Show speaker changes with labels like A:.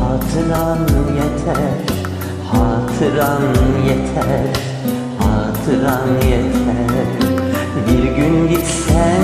A: hatıran yeter Hatıran yeter, hatıran yeter. Bir gün gitsen